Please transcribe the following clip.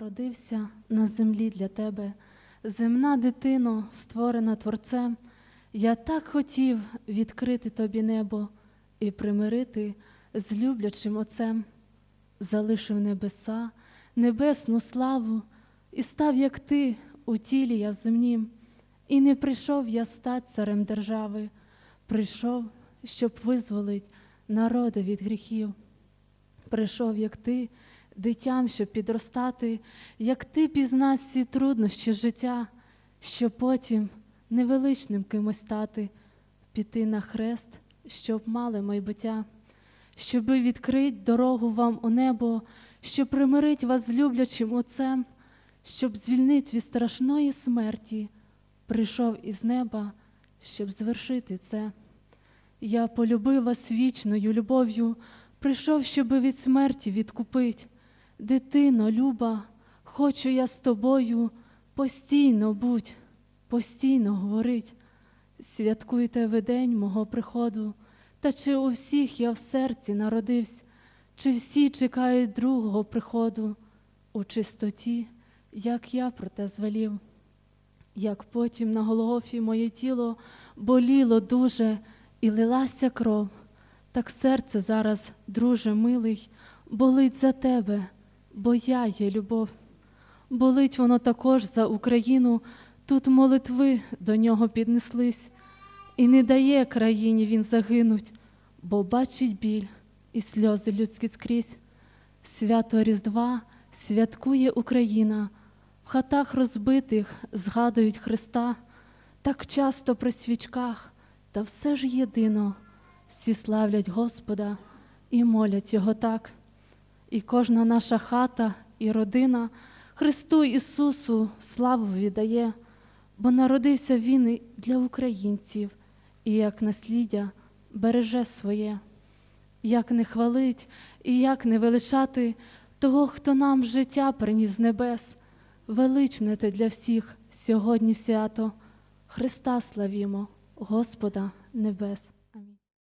народився на землі для тебе, земна дитино, створена Творцем. Я так хотів відкрити тобі небо і примирити з люблячим Отцем, залишив небеса, небесну славу, і став, як ти, у тілі я земнім, і не прийшов я стать царем держави, прийшов, щоб визволить народи від гріхів. Прийшов, як ти, дитям, щоб підростати, як ти пізнав всі труднощі життя, щоб потім невеличним кимось стати, піти на хрест, щоб мали майбуття, щоби відкрить дорогу вам у небо, щоб примирить вас з люблячим Отцем, щоб звільнить від страшної смерті, прийшов із неба, щоб звершити це. Я полюбив вас вічною любов'ю, прийшов, щоби від смерті відкупить. Дитино, люба, хочу я з тобою постійно будь, постійно говорить. Святкуйте ви день мого приходу, та чи у всіх я в серці народився, чи всі чекають другого приходу у чистоті, як я про те звелів. Як потім на Голгофі моє тіло боліло дуже і лилася кров, так серце зараз, друже милий, болить за тебе, бо я є любов. Болить воно також за Україну, тут молитви до нього піднеслись, і не дає країні він загинуть, бо бачить біль і сльози людські скрізь. Свято Різдва святкує Україна, в хатах розбитих згадують Христа, так часто при свічках, та все ж єдино, всі славлять Господа і молять Його так. І кожна наша хата і родина Христу Ісусу славу віддає, бо народився Він для українців, і як насліддя береже своє, як не хвалить і як не величати того, хто нам життя приніс небес, величне те для всіх сьогодні свято, Христа славімо, Господа небес.